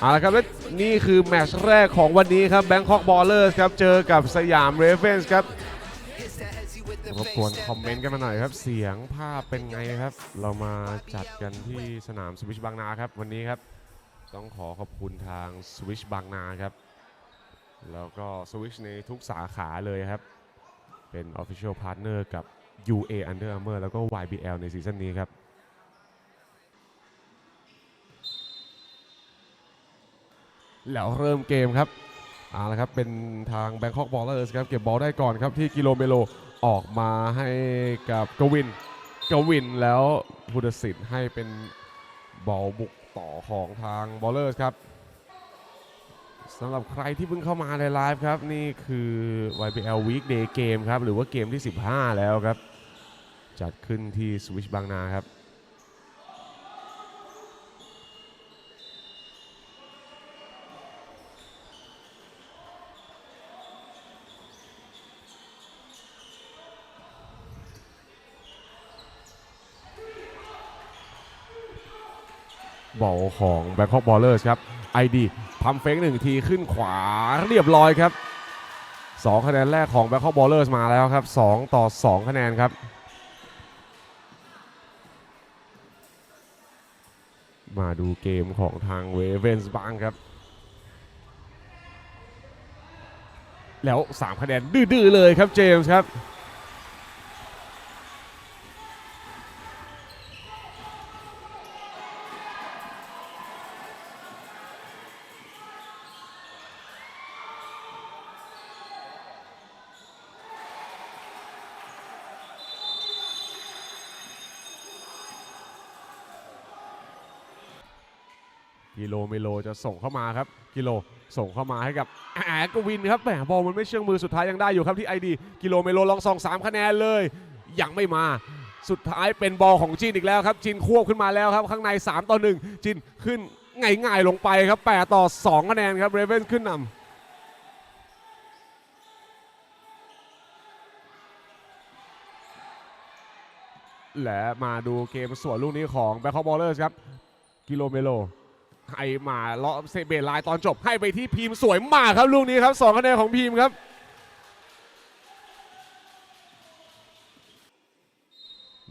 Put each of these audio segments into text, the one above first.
เอาละครับและนี่คือแมตช์แรกของวันนี้ครับแบงคอกบอลเลอร์ครับเจอกับสยามเรเ n นส์ครับรบกวนคอมเมนต์กันมาหน่อยครับ เสียงภาพเป็นไงครับ เรามาจัดกันที่สนามสวิชบางนาครับ วันนี้ครับ ต้องขอขอบคุณทางสวิชบางนาครับ แล้วก็สวิชในทุกสาขาเลยครับ เป็น Official Partner กับ UA Under Armour แล้วก็ YBL ในซีซั่นนี้ครับ แล้วเริ่มเกมครับเอาละครับเป็นทาง Bangkok Ballers ครับเก็บบอลได้ก่อนครับที่กิโลเมโลออกมาให้กับกวินกวินแล้วพุทธศิษฐ์ให้เป็นบอลบุกต่อของทาง Ballers ครับสำหรับใครที่เพิ่งเข้ามาในไลฟ์ครับ นี่คือ YBL Weekday Game ครับ หรือว่าเกมที่ 15 แล้วครับ จัดขึ้นที่ Switch บางนาครับ บอลของ Bangkok Ballers ครับ ID พัมเฟกหนึ่งทีขึ้นขวาเรียบร้อยครับ 2 คะแนนแรกของ Bangkok Ballers มาแล้วครับ 2 ต่อ 2 คะแนนครับมาดูเกมของทางเวเวนส์บ้างครับ แล้ว 3 คะแนนดื้อๆเลยครับเจมส์ครับ มโลจะส่งเข้ามาครับ กิโลส่งเข้ามาให้กับแอกวินครับแหมบอลมันไม่เชื่องมือสุดท้ายยังได้อยู่ครับที่ไอดีกิโลเมโลลองส่อง3คะแนนเลย ยังไม่มาสุดท้ายเป็นบอลของจินอีกแล้วครับจินควบขึ้นมาแล้วครับ ข้างใน 3 ต่อ 1จินขึ้นง่ายๆลงไปครับ 8 ต่อ 2 คะแนนครับเรเวนขึ้นนำและมาดูเกมส่วนลูกนี้ของแบ c ค b บอลเลอร์ครับ กิโลเมโล ให้มาเลาะเซเบไลน์ตอนจบให้ไปที่พีมสวยมากครับลูกนี้ครับสองคะแนนของพีมครับ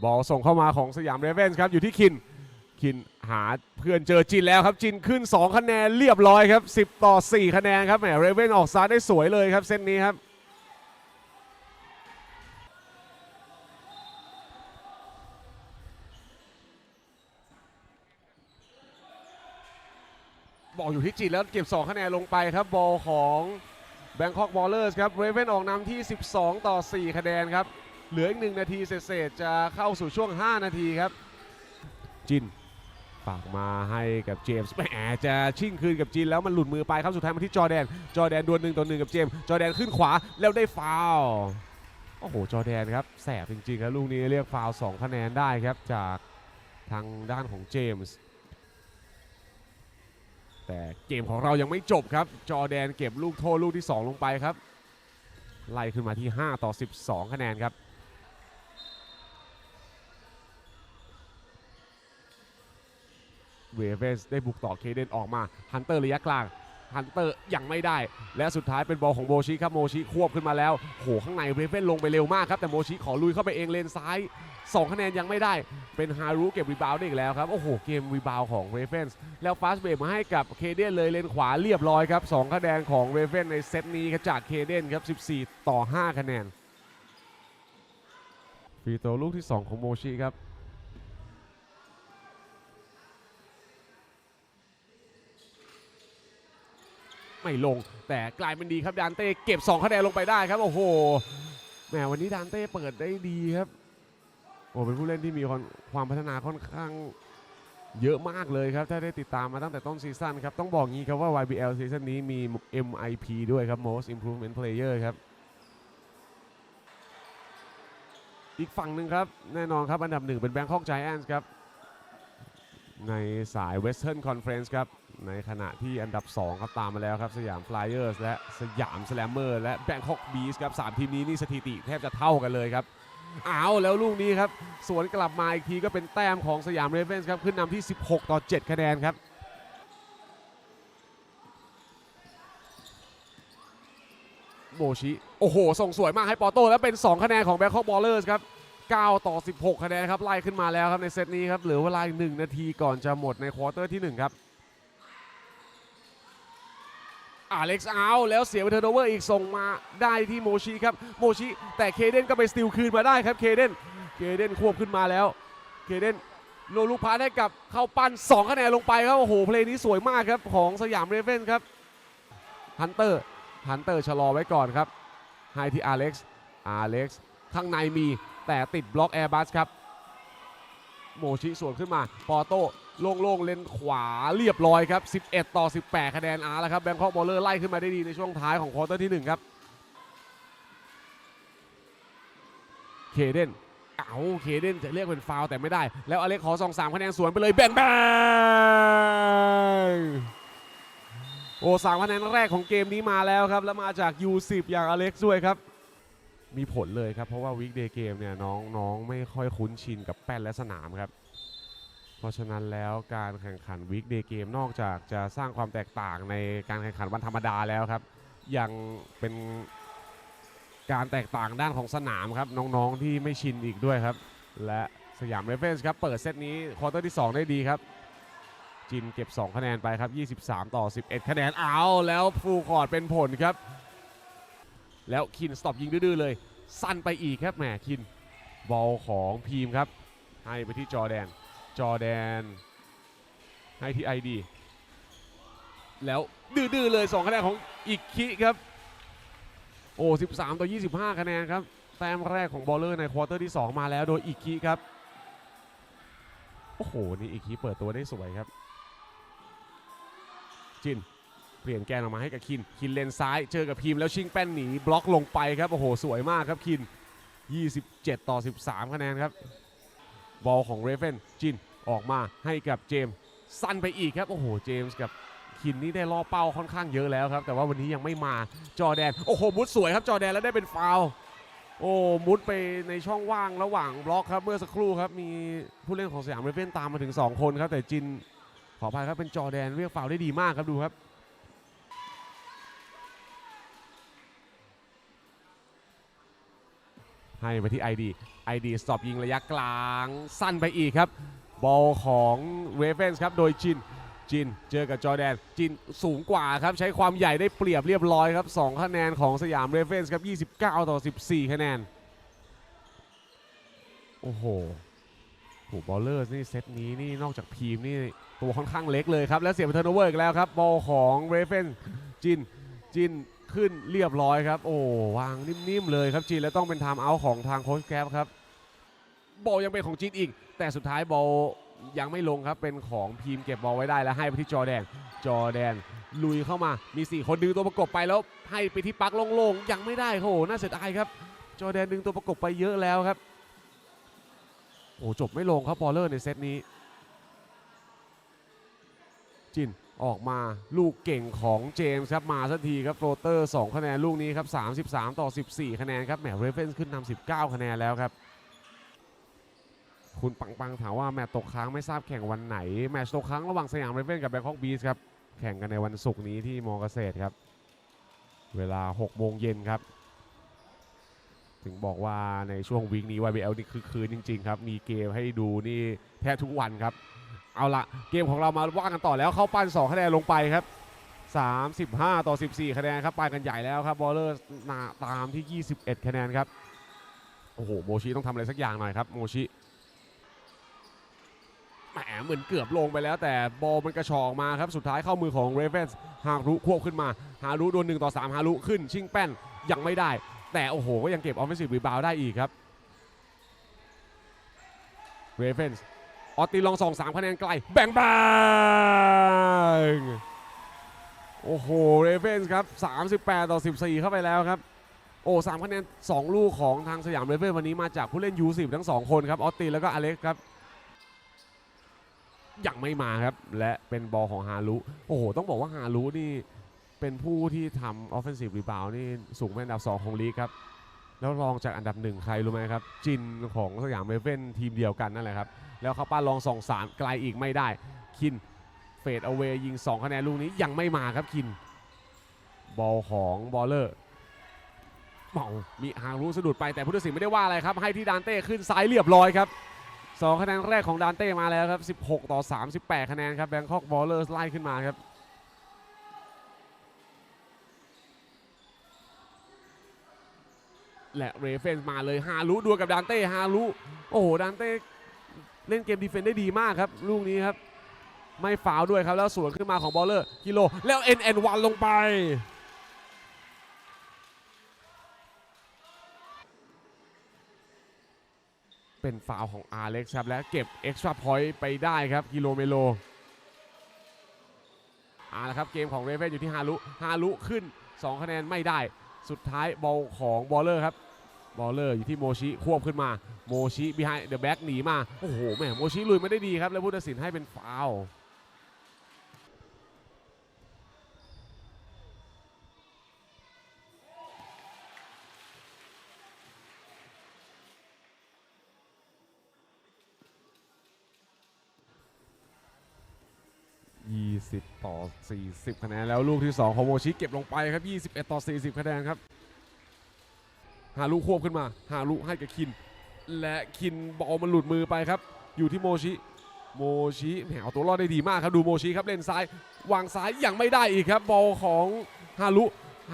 บอลส่งเข้ามาของสยามเรเวนส์ครับอยู่ที่คินคินหาเพื่อนเจอจินแล้วครับจินขึ้น 2 คะแนนเรียบร้อยครับ 10 ต่อ 4 คะแนนครับแหมเรเวนออกซ้ายได้สวยเลยครับเส้นนี้ครับ อยู่ที่จินแล้วเก็บ 2 คะแนนลงไปครับบอลของ Bangkok Ballers ครับเรเวนออกนำที่ 12 ต่อ 4 คะแนนครับ เหลืออีก 1 นาทีเศษจะเข้าสู่ช่วง 5 นาทีครับ จินฝากมาให้กับเจมส์แหมจะชิ่งคืนกับจินแล้วมันหลุดมือไปครับสุดท้ายมาที่จอแดน จอแดนดวลหนึ่งต่อหนึ่งกับเจมส์จอแดนขึ้นขวาแล้วได้ฟาวโอ้โหจอแดนครับแสบจริงๆครับลูกนี้เรียกฟาวล์2คะแนนได้ครับจากทางด้านของเจมส์ แต่เกมของเรายังไม่จบครับ จอแดนเก็บลูกโทษลูกที่ 2 ลงไปครับ ไล่ขึ้นมาที่ 5 ต่อ 12 คะแนนครับ เวเวสได้บุกต่อเคเดนออกมาฮันเตอร์ระยะกลาง ฮันเตอร์ยังไม่ได้ และสุดท้ายเป็นบอลของโมชิครับโมชิควบขึ้นมาแล้วโหข้างในเวเวนลงไปเร็วมากครับ แต่โมชิขอลุยเข้าไปเองเลนซ้าย 2 คะแนนยังไม่ได้ เป็นฮารุเก็บรีบาวด์ได้อีกแล้วครับ โอ้โห เกมรีบาวด์ของเรเ n นส์แล้วฟาสเบรมาให้กับเคเดนเลยเลนขวาเรียบร้อยครับ2คะแนนของเรเ n นในเซตนี้ครับจากเคเดนครับ14 ต่อ 5 คะแนนฟรีโตลูกที่ 2 ของโมชิครับ ไม่ลง แต่กลายเป็นดีครับดานเต้เก็บ2คะแนนลงไปได้ครับโอ้โหแหมวันนี้ดานเต้เปิดได้ดีครับโอ้เป็นผู้เล่นที่มีความความพัฒนาค่อนข้างเยอะมากเลยครับ ถ้าได้ติดตามมาตั้งแต่ต้นซีซั่นครับ ต้องบอกงี้ครับว่า YBL ซีซั่นนี้มี MIP ด้วยครับ Most Improvement Player ครับ อีกฝั่งหนึ่งครับ แน่นอนครับ อันดับหนึ่งเป็น Bangkok Giants ครับ ในสาย Western Conference ครับ ในขณะที่อันดับ 2 ครับตามมาแล้วครับสยามฟลายเออร์สและสยามสแลมเมอร์และแบงคอกบีสครับสทีมนี้นี่สถิติแทบจะเท่ากันเลยครับเอาแล้วลูกนี้ครับ สวนกลับมาอีกทีก็เป็นแต้มของสยามเรเวนส์ครับ ขึ้นนำที่ 16 ต่อ 7 คะแนนครับ โบชิ โอ้โห ส่งสวยมากให้ปอโต้แล้วเป็น 2 คะแนนของแบงคอกบอลเลอร์สครับ 9 ต่อ 16 คะแนนครับ ไล่ขึ้นมาแล้วครับในเซตนี้ครับ เหลือเวลาอีก1นาทีก่อนจะหมดในควอเตอร์ที่ 1 ครับ อเล็กซ์เอาแล้วเสียไปเทอร์โนเวอร์อีกส่งมาได้ที่โมชิครับโมชิ แต่เคเดนก็ไปสติลคืนมาได้ครับเคเดนเคเดนควบขึ้นมาแล้วเคเดนโลลูกพาสให้กับเข้าปั้น2คะแนนลงไปครับโอ้โหเพลงนี้สวยมากครับของสยามเรเวนครับฮันเตอร์ฮันเตอร์ชะลอไว้ก่อนครับให้ที่อเล็กซ์อเล็กซ์ข้างในมีแต่ติดบล็อกแอร์บัสครับโมชิสวนขึ้นมาปอโต้ โล่งๆเลนขวาเรียบร้อยครับ 11 ต่อ 18 คะแนนอาร์แล้วครับแบงคอกบอลเลอร์ไล่ขึ้นมาได้ดีในช่วงท้ายของควอเตอร์ที่ 1 ครับเคเดนเอาเคเดนจะเรียกเป็นฟาวแต่ไม่ได้ แล้วอเล็กขอสองสามคะแนนสวนไปเลยแบงแบงโอ้สามคะแนนแรกของเกมนี้มาแล้วครับ แล้วมาจาก U10 อย่างอเล็กซ์ด้วยครับ มีผลเลยครับ เพราะว่าวิกเดย์เกมเนี่ยน้องน้องไม่ค่อยคุ้นชินกับแป้นและสนามครับ เพราะฉะนั้นแล้วการแข่งขันวิกเดย์เกมนอกจากจะสร้างความแตกต่างในการแข่งขันวันธรรมดาแล้วครับ ยังเป็นการแตกต่างด้านของสนามครับ น้องๆที่ไม่ชินอีกด้วยครับ และสยามเรเฟนส์ครับ เปิดเซตนี้ควอเตอร์ที่ 2 ได้ดีครับ จินเก็บ 2 คะแนนไปครับ 23 ต่อ 11 คะแนนเอาแล้วฟูคอร์ดเป็นผลครับ แล้วคินสต็อปยิงดื้อเลย สั้นไปอีกครับแหมคินบอลของพีมครับ ให้ไปที่จอแดน จอแดน ให้ที่ไอดี แล้วดื้อๆเลย 2 คะแนนของอีกคิครับ โอ้ 13 ต่อ 25 คะแนนครับ แต้มแรกของบอลเลอร์ในควอเตอร์ที่ 2 มาแล้วโดยอีกคิครับ โอ้โห นี่อีกคิเปิดตัวได้สวยครับ จินเปลี่ยนแกนออกมาให้กับคิน คินเลนซ้าย เจอกับพีมแล้วชิงแป้นหนีบล็อกลงไปครับ โอ้โห สวยมากครับคิน 27 ต่อ 13 คะแนนครับ บอลของเรเฟนจิน ออกมาให้กับเจมส์สั้นไปอีกครับ โอ้โห เจมส์กับคินนี่ได้ล่อเป้าค่อนข้างเยอะแล้วครับ แต่ว่าวันนี้ยังไม่มาจอแดน โอ้โห มุดสวยครับจอแดนแล้วได้เป็นฟาวโอ้มุดไปในช่องว่างระหว่างบล็อกครับเมื่อสักครู่ครับ มีผู้เล่นของสยามเรเฟนตามมาถึง 2 คนครับ แต่จินขออภัยครับเป็นจอแดนเรียกฟาวได้ดีมากครับดูครับให้ไปที่ ID ID สอบยิงระยะกลางสั้นไปอีกครับ บอลของเรเฟนส์ครับ โดยจิน จินเจอกับจอแดน จินสูงกว่าครับ ใช้ความใหญ่ได้เปรียบเรียบร้อยครับ 2 คะแนนของสยามเรเฟนส์ครับ 29 ต่อ 14 คะแนน โอ้โหโหบอลเลอร์นี่เซตนี้นี่นอกจากพีมนี่ตัวค่อนข้างเล็กเลยครับ แล้วเสียเป็นเทอร์โนเวอร์อีกแล้วครับ บอลของเรเฟนจินจินขึ้นเรียบร้อยครับ โอ้วางนิ่มๆเลยครับจีนแล้วต้องเป็นไทม์เอาท์ของทางโค้ชแกรครับ บอลยังเป็นของจีนอีก แต่สุดท้ายบอลยังไม่ลงครับเป็นของพีมเก็บบอลไว้ได้แล้วให้ไปที่จอแดน จอแดนลุยเข้ามามี 4 คนดึงตัวประกบไปแล้วให้ไปที่ปักโล่งๆยังไม่ได้โหน่าเสียดายครับ จอแดนดึงตัวประกบไปเยอะแล้วครับโอ้จบไม่ลงครับบอลเลอร์ในเซตนี้ จินออกมาลูกเก่งของเจมส์ครับมาสักทีครับโฟลเตอร์ 2 คะแนนลูกนี้ครับ 33 ต่อ 14 คะแนนครับแหมเรเฟนส์ขึ้นนำ19 คะแนนแล้วครับ คุณปังปังถามว่าแมตช์ตกค้างไม่ทราบแข่งวันไหน แมตช์ตกค้างระหว่างสยามเรเฟนกับแบงคอกบีสครับ แข่งกันในวันศุกร์นี้ที่มอเกษตรครับ เวลา6โมงเย็นครับ ถึงบอกว่าในช่วงวีคนี้ YBL นี่คือคืนจริง ๆ ครับ มีเกมให้ดูนี่แทบทุกวันครับ เอาละเกมของเรามาว่ากันต่อแล้วเข้าปั้น2คะแนนลงไปครับ35 ต่อ 14 คะแนนครับไปกันใหญ่แล้วครับบอลเลอร์นาตามที่ 21 คะแนนครับ โอ้โห โมชิต้องทำอะไรสักอย่างหน่อยครับ โมชิ แหมเหมือนเกือบลงไปแล้ว แต่บอลมันกระชอกมาครับ สุดท้ายเข้ามือของเรเวนส์ฮารุควบขึ้นมา ฮารุโดน1ต่อ3ฮารุขึ้น ชิงแป้นยังไม่ได้ แต่โอ้โห ก็ยังเก็บออฟฟิศรีบาวได้อีกครับเรเวนส์ออตติลองสองสามคะแนนไกล แบงแบงโอ้โหเรเฟนส์ครับ 38 ต่อ 14 เข้าไปแล้วครับ โอ้สามคะแนน 2 ลูกของทางสยามเรเฟนวันนี้มาจากผู้เล่น U10 ทั้ง 2 คนครับ ออตติแล้วก็อเล็กครับ ยังไม่มาครับ และเป็นบอลของฮารุโอ้โห ต้องบอกว่าฮารุนี่เป็นผู้ที่ทำ offensive rebound นี่สูงเป็นอันดับ 2 ของลีกครับ แล้วรองจากอันดับหนึ่งใครรู้ไหมครับ จินของสยามเรเฟนทีมเดียวกันนั่นแหละครับ แล้วเขาป้าลองสองสามไกลอีกไม่ได้ คินเฟดเอาเวยิง 2 คะแนนลูกนี้ยังไม่มาครับคิน บอลของบอลเลอร์เมามีฮารุสะดุดไปแต่พุทธศิลป์ไม่ได้ว่าอะไรครับ ให้ที่ดานเต้ขึ้นซ้ายเรียบร้อยครับ สองคะแนนแรกของดานเต้มาแล้วครับ 16 ต่อ 38 คะแนนครับแบงคอกบอลเลอร์ไล่ขึ้นมาครับและเรเฟนมาเลยฮารุดวลกับดานเต้ฮารุโอ้โหดานเต้เล่นเกมดีเฟนได้ดีมากครับ ลูกนี้ครับ ไม่ฟาวด้วยครับ แล้วสวนขึ้นมาของบอลเลอร์กิโล แล้ว NN1 ลงไป เป็นฟาวของอาเล็กซ์ครับและเก็บเอ็กซ์ตร้าพอยต์ไปได้ครับกิโลเมโลเอาละครับเกมของเรเวนอยู่ที่ฮารุฮารุขึ้น 2 คะแนนไม่ได้ สุดท้ายบอลของบอลเลอร์ครับบอลเลอร์อยู่ที่โมชิควบขึ้นมาโมชิ behind the back หนีมา โอ้โหแม่โมชิลุยไม่ได้ดีครับ แล้วผู้ตัดสินให้เป็นฟาวล์ 20 ต่อ 40 คะแนน แล้วลูกที่ 2 ของโมชิเก็บลงไปครับ 21 ต่อ 40 คะแนนครับ หาลูกควบขึ้นมา หาลูกให้กับคิน และคินบอลมันหลุดมือไปครับ อยู่ที่โมชิ โมชิแหมเอาตัวรอดได้ดีมากครับ ดูโมชิครับเล่นซ้าย วางซ้ายยังไม่ได้อีกครับบอลของฮารุ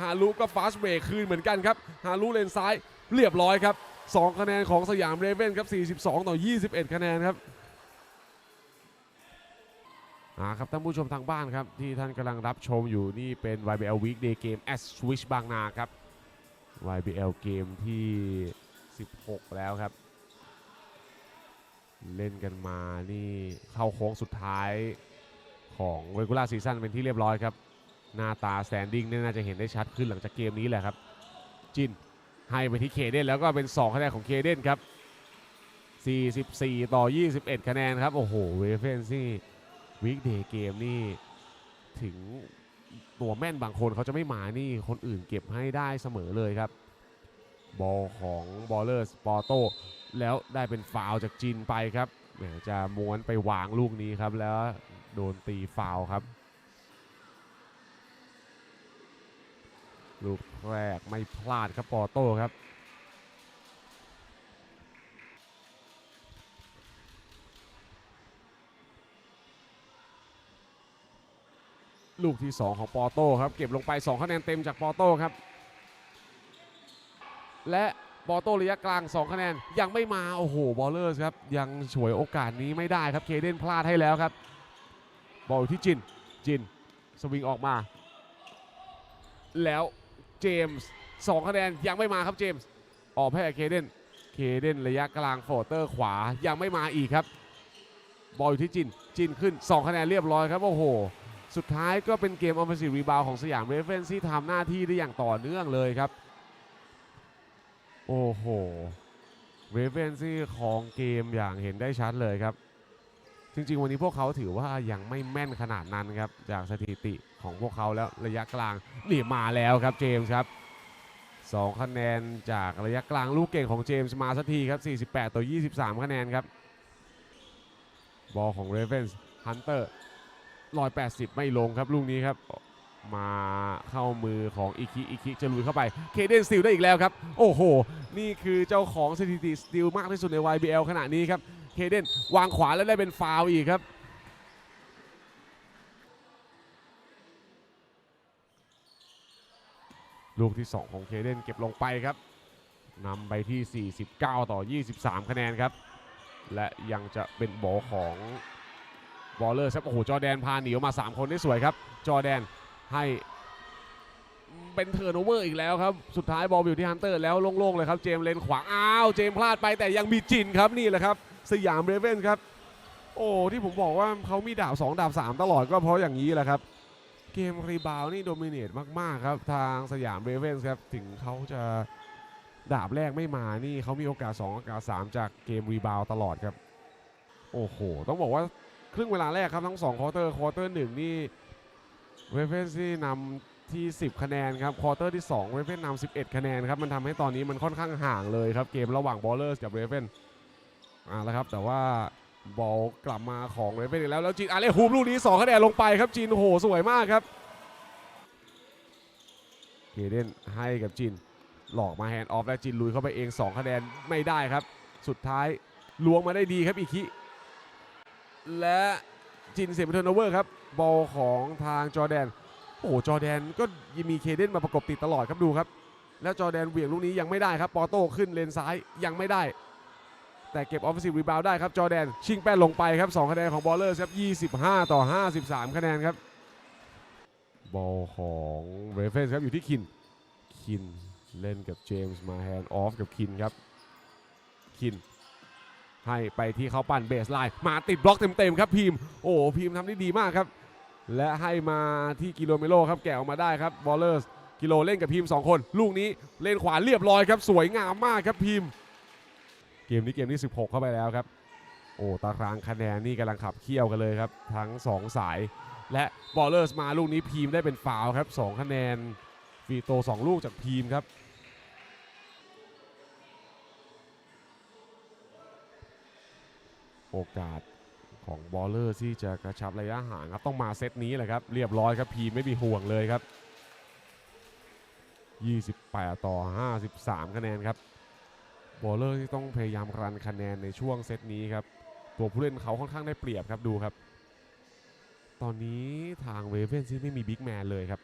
ฮารุก็ฟาสเบรกคืนเหมือนกันครับ ฮารุเลนซ้ายเรียบร้อยครับ 2 คะแนนของสยามเรเว่นครับ 42 ต่อ 21 คะแนนครับ อ่าครับท่านผู้ชมทางบ้านครับ ที่ท่านกำลังรับชมอยู่นี่เป็น YBL Weekday Game at Switch บางนาครับ YBL เกมที่ 16 แล้วครับ เล่นกันมานี่เข้าโค้งสุดท้ายของ Regular Season เป็นที่เรียบร้อยครับ หน้าตา Standing เนี่ยน่าจะเห็นได้ชัดขึ้นหลังจากเกมนี้แหละครับ จินให้ไปที่เคเดนแล้วก็เป็น 2 คะแนนของเคเดนครับ 44 ต่อ 21 คะแนนครับ โอ้โหเวเฟนซี่ วีคเดย์เกมนี่ถึงตัวแม่นบางคนเขาจะไม่มานี่คนอื่นเก็บให้ได้เสมอเลยครับ บอลของบอลเลอร์สปอร์โตแล้วได้เป็นฟาวล์จากจินไปครับจะม้วนไปวางลูกนี้ครับ แล้วโดนตีฟาวล์ครับ ลูกแรกไม่พลาดครับปอโต้ครับ ลูกที่ 2 ของปอโต้ครับ เก็บลงไป 2 คะแนนเต็มจากปอโต้ครับ และปอโต้ระยะกลาง 2 คะแนนยังไม่มา โอ้โห บอลเลอร์สครับ ยังฉวยโอกาสนี้ไม่ได้ครับ เคเดนพลาดให้แล้วครับ บอลอยู่ที่จิน จิน สวิงออกมา แล้วเจมส์2คะแนนยังไม่มาครับเจมส์ออกให้เคเดนเคเดนระยะกลางโฟเตอร์ขวายังไม่มาอีกครับ บอลอยู่ที่จิน จินขึ้น 2 คะแนนเรียบร้อยครับ โอ้โห สุดท้ายก็เป็นเกมออฟ n ซีรีบาวของสยามเรเฟนที่ทำหน้าที่ได้อย่างต่อเนื่องเลยครับ โอ้โหเรเฟนซี่ของเกมอย่างเห็นได้ชัดเลยครับ จริง ๆ วันนี้พวกเขาถือว่ายังไม่แม่นขนาดนั้นครับ จากสถิติของพวกเขาแล้วระยะกลางนี่มาแล้วครับเจมส์ครับ2คะแนนจากระยะกลางลูกเก่งของเจมส์มาสักทีครับ 48 ต่อ 23 คะแนนครับ บอลของเรเฟนส์ฮันเตอร์ 180ไม่ลงครับลูกนี้ครับ มาเข้ามือของอิคิอิคิจะลุยเข้าไป เคเดนสติลได้อีกแล้วครับ โอ้โห นี่คือเจ้าของสถิติสติลมากที่สุดใน YBL ขณะนี้ครับ เคเดนวางขวาแล้วได้เป็นฟาวอีกครับลูกที่ 2 ของเคเดนเก็บลงไปครับนำไปที่ 49 ต่อ 23 คะแนนครับ และยังจะเป็นโบของ บอลเลอร์ครับโอ้โหจอแดนพาหนีออกมา 3 คนได้สวยครับ จอแดนให้เป็นเทิร์นโอเวอร์อีกแล้วครับ สุดท้ายบอลอยู่ที่ฮันเตอร์แล้วโล่งๆเลยครับ เจมเลนขวาอ้าว เจมพลาดไปแต่ยังมีจินครับนี่แหละครับ สยามเรเวนครับ โอ้ที่ผมบอกว่าเขามีดาบ 2 ดาบ 3 ตลอดก็เพราะอย่างนี้แหละครับ เกมรีบาวนี่โดมิเนตมากๆครับ ทางสยามเรเวนครับถึงเขาจะดาบแรกไม่มานี่เขามีโอกาส 2 โอกาส 3 จากเกมรีบาวตลอดครับ โอ้โห ต้องบอกว่า ครึ่งเวลาแรกครับทั้ง2ควอเตอร์ควอเตอร์หนึ่งนี่เวฟเฟนซี่นำที่ 10 คะแนนครับควอเตอร์ที่2เวฟเฟนนำ11 คะแนนครับมันทำให้ตอนนี้มันค่อนข้างห่างเลยครับเกมระหว่างบอลเลอร์กับเวฟเฟนอ่าแล้วครับแต่ว่าบอลกลับมาของเวฟเฟนอีกแล้วแล้วจีนอาเล่ฮูมลูกนี้2คะแนนลงไปครับจีนโหสวยมากครับเคเดนให้กับจีนหลอกมาแฮนด์ออฟและจินลุยเข้าไปเอง 2 คะแนนไม่ได้ครับ สุดท้ายล้วงมาได้ดีครับอีคิ และจินเสียเป็นเทอร์โนเวอร์ครับบอลของทางจอแดน โอ้โหจอแดนก็ยังมีเคเดนมาประกบติดตลอดครับดูครับ แล้วจอแดนเหวี่ยงลูกนี้ยังไม่ได้ครับปอโต้ขึ้นเลนซ้ายยังไม่ได้ แต่เก็บออฟฟิศรีบาวได้ครับจอแดน ชิงแป้นลงไปครับ2คะแนนของบอลเลอร์ครับ25 ต่อ 53 คะแนนครับบอลของเรเฟนครับอยู่ที่คินคินเล่นกับเจมส์มาแฮนด์ออฟกับคินครับคิน ให้ไปที่เขาปั่นเบสไลน์มาติดบล็อกเต็มๆครับพีมโอ้โหพีมทำได้ดีมากครับ และให้มาที่กิโลเมโลครับแกะออกมาได้ครับบอลเลอร์สกิโลเล่นกับพีม2คน ลูกนี้เล่นขวาเรียบร้อยครับ สวยงามมากครับพีมเกมนี้เกมที่ 16 เข้าไปแล้วครับ โอ้ตารางคะแนนนี่กำลังขับเคี่ยวกันเลยครับ ทั้ง 2 สาย และบอลเลอร์สมาลูกนี้พีมได้เป็นฟาวครับ2คะแนนฟีโต 2 ลูกจากพีมครับ โอกาสของบอลเลอร์ที่จะกระชับระยะห่างครับต้องมาเซตนี้แหละครับ เรียบร้อยครับพีไม่มีห่วงเลยครับ 28 ต่อ 53 คะแนนครับบอลเลอร์ที่ต้องพยายามรันคะแนนในช่วงเซตนี้ครับ ตัวผู้เล่นเขาค่อนข้างได้เปรียบครับดูครับ ตอนนี้ทางเวเวนซี่ไม่มีบิ๊กแมนเลยครับ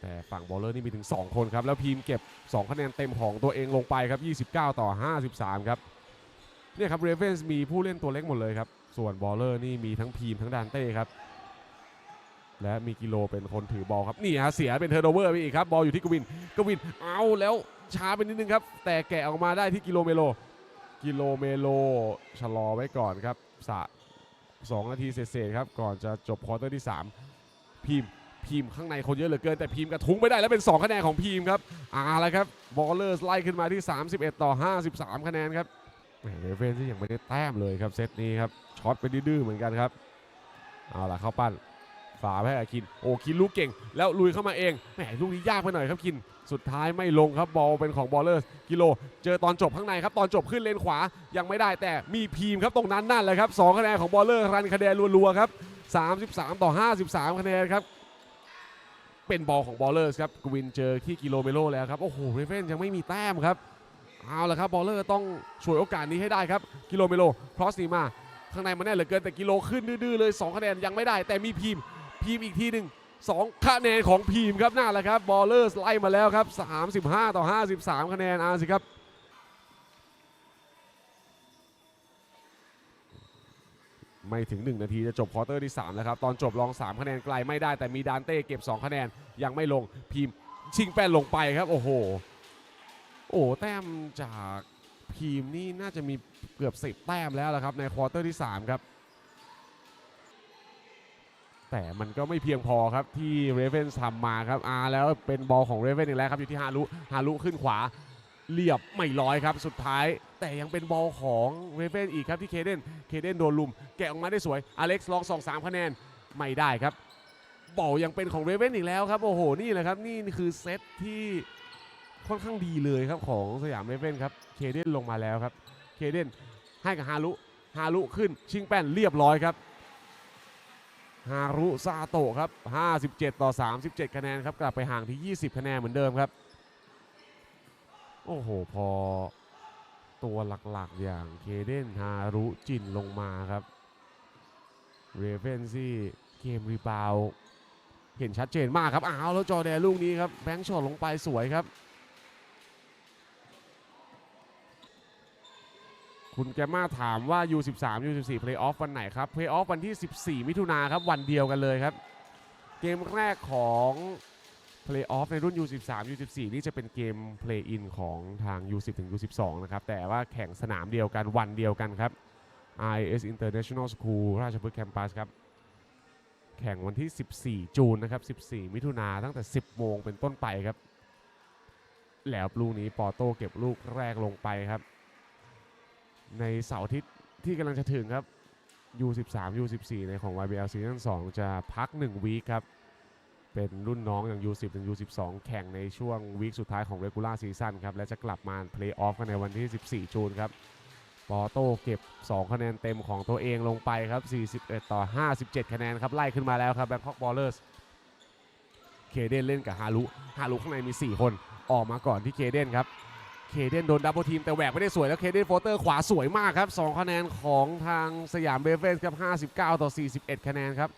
แต่ฝั่งบอลเลอร์นี่มีถึง 2 คนครับ แล้วพีมเก็บ 2 คะแนนเต็มของตัวเองลงไปครับ 29 ต่อ 53 ครับ เนี่ยครับเรเวนส์มีผู้เล่นตัวเล็กหมดเลยครับ ส่วนบอลเลอร์นี่มีทั้งพีมทั้งดานเต้ครับ และมีกิโลเป็นคนถือบอลครับ นี่ฮะเสียเป็นเทอร์โนเวอร์ไปอีกครับ บอลอยู่ที่กวิน กวินเอาแล้วช้าไปนิดนึงครับ แต่แกะออกมาได้ที่กิโลเมโล กิโลเมโลชะลอไว้ก่อนครับสะสองนาทีเศษๆครับ ก่อนจะจบควอเตอร์ที่ 3พีมพีมข้างในคนเยอะเหลือเกิน แต่พีมกระทุ้งไม่ได้แล้วเป็น 2 คะแนนของพีมครับอาละครับบอลเลอร์ไล่ขึ้นมาที่ 31 ต่อ 53 คะแนนครับ เรเวนที่ยังไม่ได้แต้มเลยครับเซตนี้ครับช็อตไปดื้อเหมือนกันครับเอาล่ะเข้าปั้นฝาให้อาคินโอ้คินลูกเก่ง แล้วลุยเข้ามาเองแหมลูกนี้ยากไปหน่อยครับคินสุดท้ายไม่ลงครับบอลเป็นของบอลเลอร์กิโล เจอตอนจบข้างในครับตอนจบขึ้นเลนขวายังไม่ได้แต่มีพีมครับตรงนั้นนั่นแหละครับสองคะแนนของบอลเลอร์รันคะแนนรัวๆครับ33 ต่อ 53 คะแนนครับเป็นบอลของบอลเลอร์ครับกวินเจอที่กิโลเมโลแล้วครับโอ้โหเรเวนยังไม่มีแต้มครับ เอาละครับบอลเลอร์ต้องช่วยโอกาสนี้ให้ได้ครับ กิโลเมโลครอสนีมา ข้างในมันแน่เหลือเกินแต่กิโลขึ้นดื้อเลย 2 คะแนนยังไม่ได้ แต่มีพีมพีมอีกทีหนึ่ง2คะแนนของพีมครับน่าแหละครับบอลเลอร์ไล่มาแล้วครับ 35 ต่อ 53 คะแนนอาสิครับไม่ถึง 1 นาทีจะจบควอเตอร์ที่ 3 แล้วครับ ตอนจบลอง 3 คะแนนไกลไม่ได้แต่มีดานเต้เก็บ 2 คะแนน ยังไม่ลงพีมชิงแป้นลงไปครับ โอ้โห โอ้แต้มจากพีมนี่น่าจะมีเกือบ10แต้มแล้วละครับในควอเตอร์ที่ 3 ครับ แต่มันก็ไม่เพียงพอครับที่เรเวนทำมาครับอาแล้วเป็นบอลของเรเวนอีกแล้วครับอยู่ที่ฮารุฮารุขึ้นขวาเรียบไม่ร้อยครับสุดท้าย แต่ยังเป็นบอลของเรเวนอีกครับที่เคเดนเคเดนโดนลุม แกะออกมาได้สวยอเล็กซ์ลองสองสามคะแนนไม่ได้ครับบอลยังเป็นของเรเวนอีกแล้วครับโอ้โหนี่แหละครับนี่คือเซตที่ ค่อนข้างดีเลยครับของสยามเรเวนครับ เคเดนลงมาแล้วครับ เคเดนให้กับฮารุ ฮารุขึ้นชิงแป้นเรียบร้อยครับ ฮารุซาโตะครับ 57 ต่อ 37 คะแนนครับ กลับไปห่างที่ 20 คะแนนเหมือนเดิมครับ โอ้โห พอตัวหลักๆอย่างเคเดนฮารุจินลงมาครับ เรเวนซี่เกมรีบาวเห็นชัดเจนมากครับ อ้าว แล้วจอแดนลูกนี้ครับ แบงค์ช็อตลงไปสวยครับ คุณแกมาถามว่า U13 U14 Play Off วันไหนครับ Play Off วันที่ 14 มิถุนาครับ วันเดียวกันเลยครับ เกมแรกของ Play Off ในรุ่น U13 U14 นี่จะเป็นเกม Play In ของทาง U10 ถึง U12 นะครับ แต่ว่าแข่งสนามเดียวกันวันเดียวกันครับ IS International School ราชพฤกษ์แคมปัสครับ แข่งวันที่ 14 จูนนะครับ 14 มิถุนาตั้งแต่ 10 โมงเป็นต้นไปครับ แล้วลูกนี้ปอโต้เก็บลูกแรกลงไปครับ ในเสาร์อาทิตย์ที่กำลังจะถึงครับ U13 U14 ในของ YBL Season 2จะพัก 1 วีคครับ เป็นรุ่นน้องอย่าง U10 ถึง U12 แข่งในช่วงวีคสุดท้ายของ Regular Season ครับ และจะกลับมา Play Off กันในวันที่ 14จูนครับปอโต้เก็บ 2 คะแนนเต็มของตัวเองลงไปครับ 41 ต่อ 57 คะแนนครับ ไล่ขึ้นมาแล้วครับ Bangkok Ballers เคเดนเล่นกับฮารุฮารุข้างในมี 4 คนออกมาก่อนที่เคเดนครับ เคเดนโดนดับเบิลทีมแต่แหวกไม่ได้สวยแล้วเคเดนโฟเตอร์ขวาสวยมากครับ 2 คะแนนของทางสยามเบเฟสครับ 59 ต่อ 41 คะแนนครับ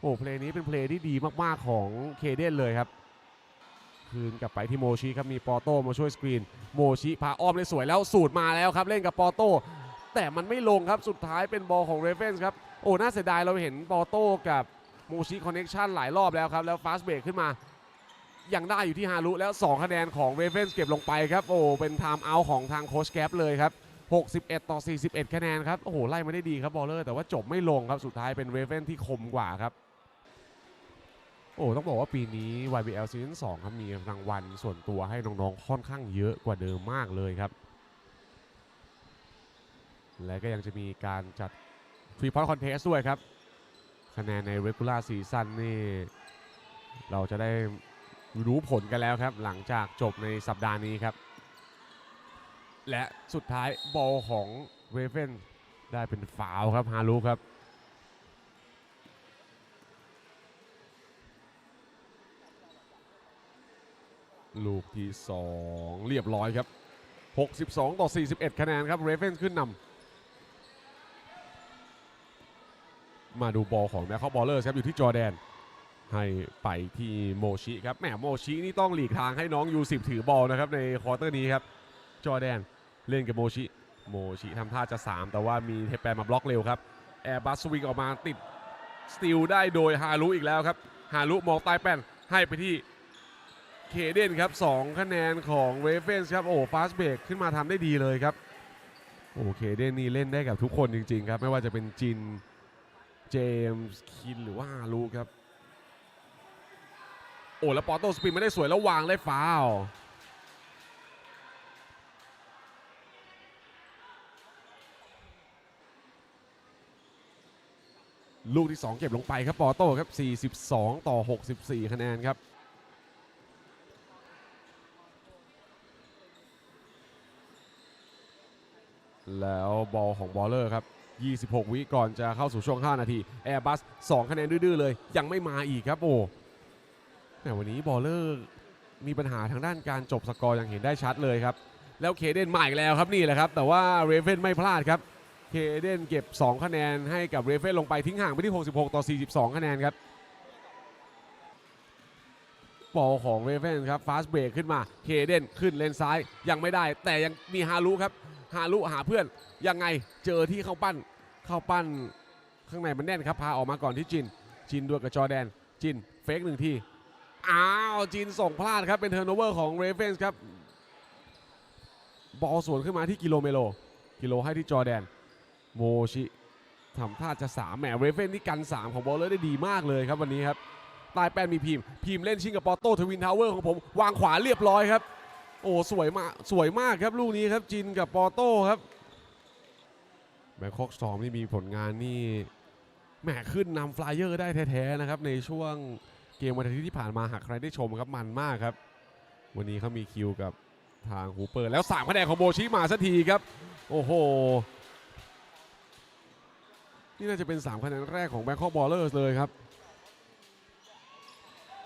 โอ้เพลย์นี้เป็นเพลย์ที่ดีมากๆของเคเดนเลยครับ คืนกลับไปที่โมชิครับมีปอโต้มาช่วยสกรีน โมชิพาอ้อมได้สวยแล้วสูตรมาแล้วครับ เล่นกับปอโต้แต่มันไม่ลงครับสุดท้ายเป็นบอลของเรเ e นส์ครับโอ้น่าเสียดายเราเห็นปอโต้กับโมชิคอนเน็ชันหลายรอบแล้วครับแล้วฟาสเบรกขึ้นมา ยังได้อยู่ที่ฮารุแล้ว 2 คะแนนของเรเ e นส์เก็บลงไปครับ โอ้เป็นไทม์เอาท์ของทางโคชแกปเลยครับ 61 ต่อ 41 คะแนนครับ โอ้โห ไล่มาได้ดีครับบอลเลอร์ แต่ว่าจบไม่ลงครับ สุดท้ายเป็นเรเ e นที่คมกว่าครับ โอ้ต้องบอกว่าปีนี้ YBL Season 2ครับมีรางวัลส่วนตัวให้น้องๆค่อนข้างเยอะกว่าเดิมมากเลยครับ และก็ยังจะมีการจัดฟรีพอยต์คอนเทสด้วยครับ คะแนนใน regular season นี่เราจะได้ รู้ผลกันแล้วครับ หลังจากจบในสัปดาห์นี้ครับ และสุดท้ายบอลของเรเ n นได้เป็นฟาวครับฮารุครับลูกที่ 2 เรียบร้อยครับ 62 ต่อ 41 คะแนนครับเรเ n นขึ้นนำมาดูบอลของแมคคอบอลเลอร์ครับอยู่ที่จอแดน ให้ไปที่โมชิครับแหมโมชินี่ต้องหลีกทางให้น้องยูสิบถือบอลนะครับในควอเตอร์นี้ครับจอแดนเล่นกับโมชิโมชิทำท่าจะ 3 แต่ว่ามีเทปแปนมาบล็อกเร็วครับแอร์บัสสวิงออกมาติดสติลได้โดยฮารุอีกแล้วครับฮารุมองใต้แป้นให้ไปที่เคเดนครับ2คะแนนของเรเฟนส์ครับโอ้ฟาสเบรกขึ้นมาทำได้ดีเลยครับโอ้เคเดนนี่เล่นได้กับทุกคนจริงๆครับไม่ว่าจะเป็นจินเจมส์คินหรือว่าฮารุครับ โอ้แล้วปอโต้สปินไม่ได้สวยแล้ววางได้ฟาวล์ลูกที่ 2 เก็บลงไปครับปอโต้ครับ 42 ต่อ 64 คะแนนครับ แล้วบอลของบอลเลอร์ครับ 26 วิก่อนจะเข้าสู่ช่วง 5 นาที แอร์บัส 2 คะแนนดื้อๆเลย ยังไม่มาอีกครับโอ้ วันนี้บอลเลอร์มีปัญหาทางด้านการจบสกอร์อย่างเห็นได้ชัดเลยครับ แล้วเคเดนมาอีกแล้วครับนี่แหละครับ แต่ว่าเรเฟนไม่พลาดครับ เคเดนเก็บ 2 คะแนนให้กับเรเฟนลงไปทิ้งห่างไปที่ 66 ต่อ 42 คะแนนครับบอลของเรเฟนครับฟาสเบรกขึ้นมา เคเดนขึ้นเลนซ้ายยังไม่ได้ แต่ยังมีฮารุครับ ฮารุหาเพื่อนยังไงเจอที่เข้าปั้นเข้าปั้นข้างในมันแน่นครับพาออกมาก่อนที่จิน จินด้วยกับจอแดน จินเฟกหนึ่งที อ้าวจีนส่งพลาดครับเป็นเทอร์โนเวอร์ของเรเฟนส์ครับ บอลสวนขึ้นมาที่กิโลเมโล กิโลให้ที่จอแดน โมชิทำท่าจะ3แหมเรเฟนที่กัน 3 ของบอลเลอร์ได้ดีมากเลยครับวันนี้ครับใต้แป้นมีพิมพ์ พิมพ์เล่นชิงกับปอโต้ทวินทาวเวอร์ของผม วางขวาเรียบร้อยครับ โอ้สวยมากสวยมากครับลูกนี้ครับจินกับปอโต้ครับแบงคอกสอมนี่มีผลงานนี่แหมขึ้นนำฟลายเออร์ได้แท้ๆนะครับในช่วง เกมวันอาทิตย์ที่ผ่านมาหากใครได้ชมครับมันมากครับ วันนี้เขามีคิวกับทางฮูเปอร์แล้ว3คะแนนของโบชิมาสักทีครับ โอ้โห นี่น่าจะเป็น3คะแนนแรกของแบงคอกบอลเลอร์เลยครับ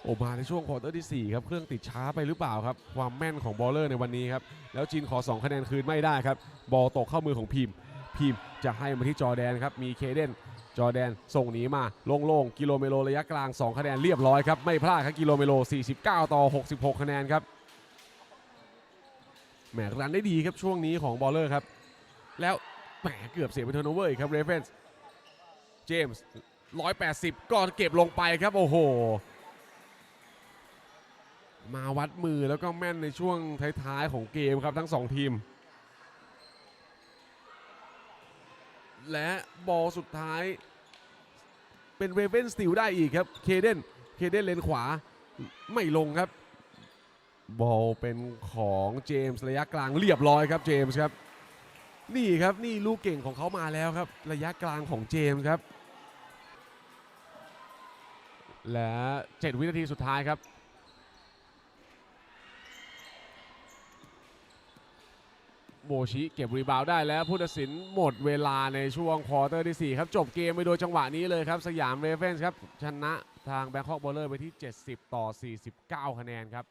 โอ้มาในช่วงควอเตอร์ที่ 4 ครับ เครื่องติดช้าไปหรือเปล่าครับ ความแม่นของบอลเลอร์ในวันนี้ครับ แล้วจีนขอ 2 คะแนนคืนไม่ได้ครับ บอลตกเข้ามือของพิมพ์พิมพ์จะให้มาที่จอแดนครับ มีเคเดน จอแดนส่งหนีมาโล่งๆกิโลเมโลระยะกลาง 2 คะแนนเรียบร้อยครับ ไม่พลาดครับกิโลเมโล 49 ต่อ 66 คะแนนครับแหมรันได้ดีครับช่วงนี้ของบอลเลอร์ครับ แล้วแหมเกือบเสียไปเทอร์โนเวอร์ครับเรเฟนส์เจมส์180 ก็เก็บลงไปครับ โอ้โห มาวัดมือแล้วก็แม่นในช่วงท้ายๆของเกมครับทั้ง 2 ทีม และบอลสุดท้าย เป็นเรเวนสติลได้อีกครับ เคเดน เคเดนเลนขวาไม่ลงครับ บอลเป็นของเจมส์ระยะกลางเรียบร้อยครับเจมส์ครับ นี่ครับนี่ลูกเก่งของเขามาแล้วครับ ระยะกลางของเจมส์ครับ และ 7 วินาทีสุดท้ายครับ โบชิเก็บรีบาวได้แล้วผู้ตัดสินหมดเวลาในช่วงควอเตอร์ที่ 4 ครับ จบเกมไปโดยจังหวะนี้เลยครับ สยามเรเวนส์ครับ ชนะทางแบงคอกบอลเลอร์ไปที่ 70 ต่อ 49 คะแนนครับ